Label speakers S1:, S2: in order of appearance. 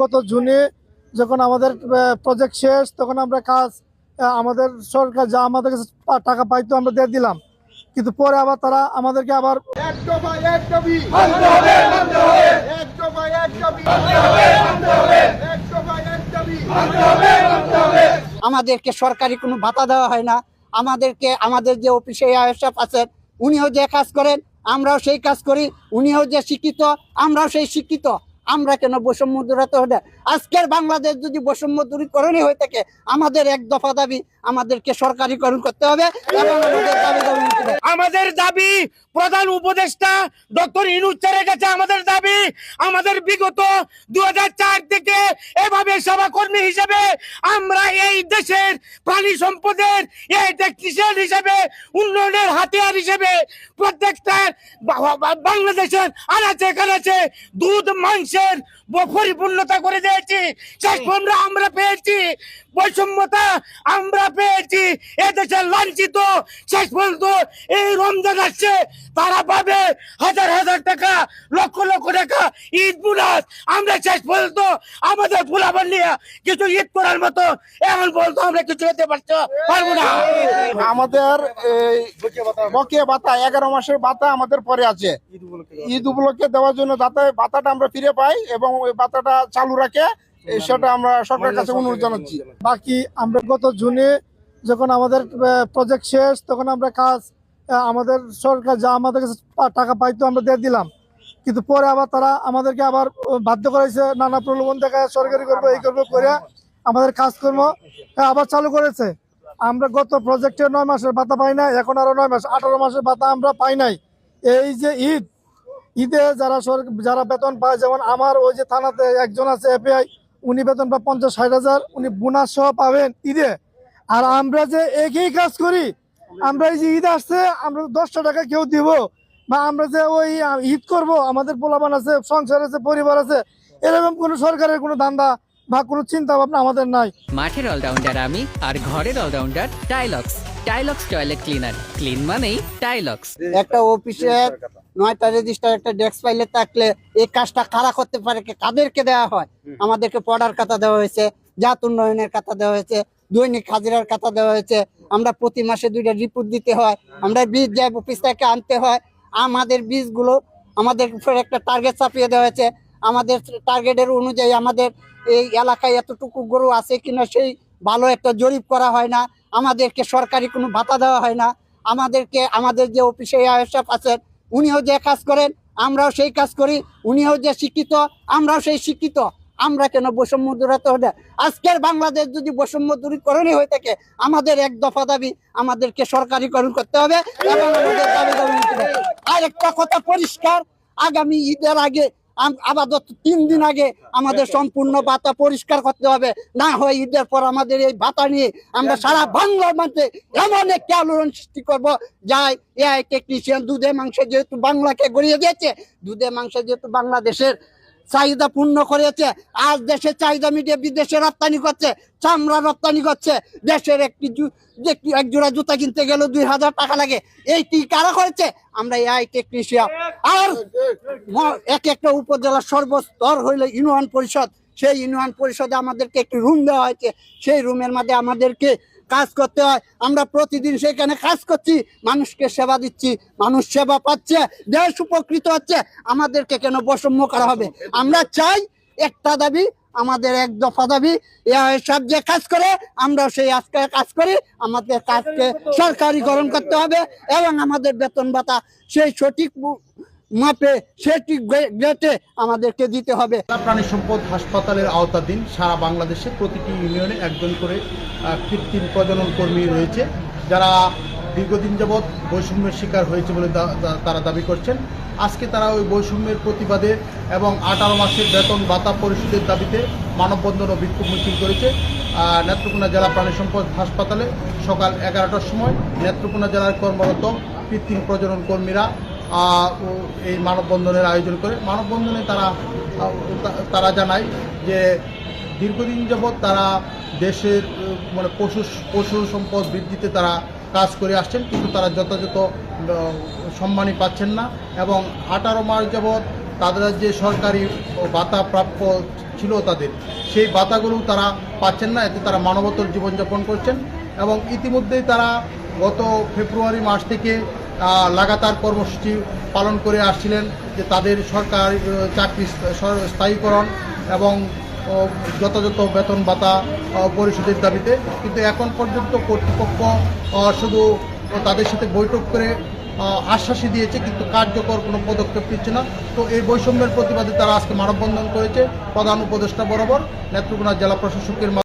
S1: গত জুনে যখন আমাদের প্রজেক্ট শেষ তখন আমরা কাজ আহ, আমাদের সরকার যা আমাদের কাছে টাকা পাইতো আমরা দিয়ে দিলাম। কিন্তু পরে আবার তারা আমাদেরকে আবার
S2: আমাদেরকে সরকারি কোনো ভাতা দেওয়া হয় না। আমাদেরকে আমাদের যে অফিসে আয়েশাপ আছেন উনিও যে কাজ করেন আমরাও সেই কাজ করি। উনিও যে শিক্ষিত আমরাও সেই শিক্ষিত। আমরা কেন বৈষম্য দূরাতে হবে? আজকের বাংলাদেশ যদি বৈষম্য দূরীকরণই হয়ে থাকে, আমাদের এক দফা দাবি আমাদেরকে সরকারিকরণ করতে হবে আমাদের দাবি
S3: প্রধান উপদেষ্টা ডক্টর ইনুজ স্যারের কাছে আমাদের দাবি, আমাদের বিগত দু থেকে এভাবে সভাকর্মী হিসেবে আমরা এই দেশের প্রাণী সম্পদের, এই হিসেবে, উন্নয়নের হাতিয়ার হিসেবে প্রত্যেকটা বাংলাদেশের আনাচে কানাচে দুধ, মাংসের পরিপূর্ণতা করে দিয়েছি শেষ পর্যন্ত আমরা পেয়েছি। বৈষম্যতা আমরা পেয়েছি এদেশের লাঞ্ছিত। শেষ পর্যন্ত এই রমজান আসছে তারা পাবে হাজার হাজার টাকা লক্ষ লক্ষ টাকা ঈদ বোনাস। আমরা শেষ পর্যন্ত আমাদের ফুলাবার নিয়ে কিছু ঈদ করার মতো এখন পর্যন্ত আমরা কিছু হতে পারছ পারব না।
S4: আমাদের এই বকেয়া ভাতা এগারো মাসের ভাতা আমাদের পরে আছে। ঈদ উপলক্ষে দেওয়ার জন্য যাতে ভাতাটা আমরা ফিরে পাই এবং ওই ভাতাটা চালু রাখে সেটা আমরা সরকারের কাছে অনুরোধ জানাচ্ছি।
S1: বাকি আমরা গত জুনে যখন আমাদের প্রজেক্ট শেষ, তখন আমরা কাজ আমাদের সরকার যা আমাদের কাছে টাকা পাইতো আমরা দিয়ে দিলাম। কিন্তু পরে আবার তারা আমাদেরকে আবার বাধ্য করেছে, নানা প্রলোভন দেখা সরকারি করব, এই করব করে আমাদের কাজকর্ম আবার চালু করেছে। আমরা গত প্রজেক্টে নয় মাসের ভাতা পাই নাই, এখন আরও নয় মাস, আঠারো মাসের ভাতা আমরা পাই নাই। এই যে ঈদ, ঈদে যারা সরকার যারা বেতন পায়, যেমন আমার ওই যে থানাতে একজন আছে এপিআই উনি বেতন পায় পঞ্চাশ, ষাট হাজার, উনি বোনাস সহ পাবেন ঈদে। আর আমরা যে একই কাজ করি, আমরা এই যে ঈদ আসছে, আমরা দশটা টাকা কেউ দিব বা আমরা যে ওই ঈদ করব, আমাদের পোলাবান আছে, সংসার আছে, পরিবার আছে, এরকম কোনো সরকারের কোনো ধান্দা বা কোনো চিন্তা ভাবনা আমাদের নাই।
S5: মাঠের অলরাউন্ডার আমি আর ঘরের allrounder Tilex Tilex toilet cleaner clean মানেই টাইলক্স
S2: একটা অফিসের নয়টা রেজিস্টার একটা ডেস্ক ফাইলে থাকলে এই কাজটা কারা করতে পারে কে- কাদেরকে দেওয়া হয়? আমাদেরকে পড়ার খাতা দেওয়া হয়েছে জাত উন্নয়নের খাতা দেওয়া হয়েছে দৈনিক হাজিরার খাতা দেওয়া হয়েছে আমরা প্রতি মাসে দুইটা রিপোর্ট দিতে হয় আমরা বীজ যাই অফিস থেকে আনতে হয়। আমাদের বীজগুলো আমাদের উপর একটা টার্গেট চাপিয়ে দেওয়া হয়েছে। আমাদের টার্গেটের অনুযায়ী আমাদের এই এলাকায় এতটুকু গরু আছে কিনা সেই ভালো একটা জরিপ করা হয় না। আমাদেরকে সরকারি কোনো ভাতা দেওয়া হয় না। আমাদেরকে, আমাদের যে অফিসে আয়েশাপ আছেন, উনিও যে কাজ করেন, আমরাও সেই কাজ করি। উনিও যে শিক্ষিত, আমরাও সেই শিক্ষিত। আমরা কেন বৈষম্য দূরাতে হবে? আজকের বাংলাদেশ যদি বৈষম্য দূরীকরণই হয়ে থাকে, আমাদের এক দফা দাবি আমাদেরকে সরকারিকরণ করতে হবে আর একটা কথা পরিষ্কার, আগামী ঈদের আগে আপাতত তিন দিন আগে আমাদের সম্পূর্ণ বাতা পরিষ্কার করতে হবে। না হয় ঈদের পর আমাদের এই বাতা নিয়ে আমরা সারা বাংলার মধ্যে এমন একটি আলোড়ন সৃষ্টি করব যাই এআই টেকনিশিয়ান দুধে মাংস যেহেতু বাংলাকে গড়িয়ে দিয়েছে দুধে মাংস যেহেতু বাংলাদেশের চাহিদা পূর্ণ করেছে। আজ দেশের চাহিদা মিটিয়ে বিদেশে রপ্তানি করছে। চামড়া রপ্তানি করছে। দেশের একটি এক জোড়া জুতা কিনতে গেলে দুই হাজার টাকা লাগে। এইটি কারা করেছে? আমরা এআই টেকনিশিয়ান আর এক একটা উপজেলার সর্বস্তর হইলে ইউনিয়ন পরিষদ। সেই ইউনিয়ন পরিষদে আমাদেরকে একটি রুম দেওয়া হয়েছে। সেই রুমের মধ্যে আমাদেরকে কাজ করতে হয়। আমরা প্রতিদিন সেখানে কাজ করছি, মানুষকে সেবা দিচ্ছি, মানুষ সেবা পাচ্ছে, দেশ উপকৃত হচ্ছে। আমাদেরকে কেন বৈষম্য করা হবে? আমরা চাই একটা দাবি, আমাদের এক দফা দাবি সব যে কাজ করে আমরা সেই আজকে কাজ করি, আমাদের কাজকে সরকারিকরণ করতে হবে এবং আমাদের বেতন ভাতা, সেই সঠিক মাপে সঠিক গ্রেটে আমাদেরকে দিতে হবে।
S6: প্রাণী সম্পদ হাসপাতালের আওতাধীন সারা বাংলাদেশে প্রতিটি ইউনিয়নে একজন করে কৃত্রিম প্রজনন কর্মী রয়েছে। যারা দীর্ঘদিন যাবৎ বৈষম্যের শিকার হয়েছে বলে তারা দাবি করছেন। আজকে তারা ওই বৈষম্যের প্রতিবাদে এবং আঠারো মাসের বেতন ভাতা পরিশোধের দাবিতে মানববন্ধন ও বিক্ষোভ মিছিল করেছে। নেত্রকোনা জেলা প্রাণী সম্পদ হাসপাতালে সকাল এগারোটার সময় নেত্রকোনা জেলার কর্মরত কৃত্রিম প্রজনন কর্মীরা এই মানববন্ধনের আয়োজন করে। মানববন্ধনে তারা তারা জানায় যে দীর্ঘদিন যাবৎ তারা দেশের মানে পশু পশু সম্পদ বৃদ্ধিতে তারা কাজ করে আসছেন, কিন্তু তারা যথাযথ সম্মানই পাচ্ছেন না এবং আঠারো মাস যাবৎ তাদের যে সরকারি ভাতা প্রাপ্য ছিল তাদের, সেই ভাতাগুলো তারা পাচ্ছেন না। এতে তারা মানবতর জীবনযাপন করছেন এবং ইতিমধ্যেই তারা গত ফেব্রুয়ারি মাস থেকে লাগাতার কর্মসূচি পালন করে আসছিলেন যে তাদের সরকার চাকরি স্থায়ীকরণ এবং যথাযথ বেতন ভাতা পরিশোধের দাবিতে। কিন্তু এখন পর্যন্ত কর্তৃপক্ষ শুধু তাদের সাথে বৈঠক করে আশ্বাসই দিয়েছে, কিন্তু কার্যকর কোনো পদক্ষেপ নিচ্ছে না। তো এই বৈষম্যের প্রতিবাদে তারা আজকে মানববন্ধন করেছে। প্রধান উপদেষ্টা বরাবর নেত্রকোনা জেলা প্রশাসকের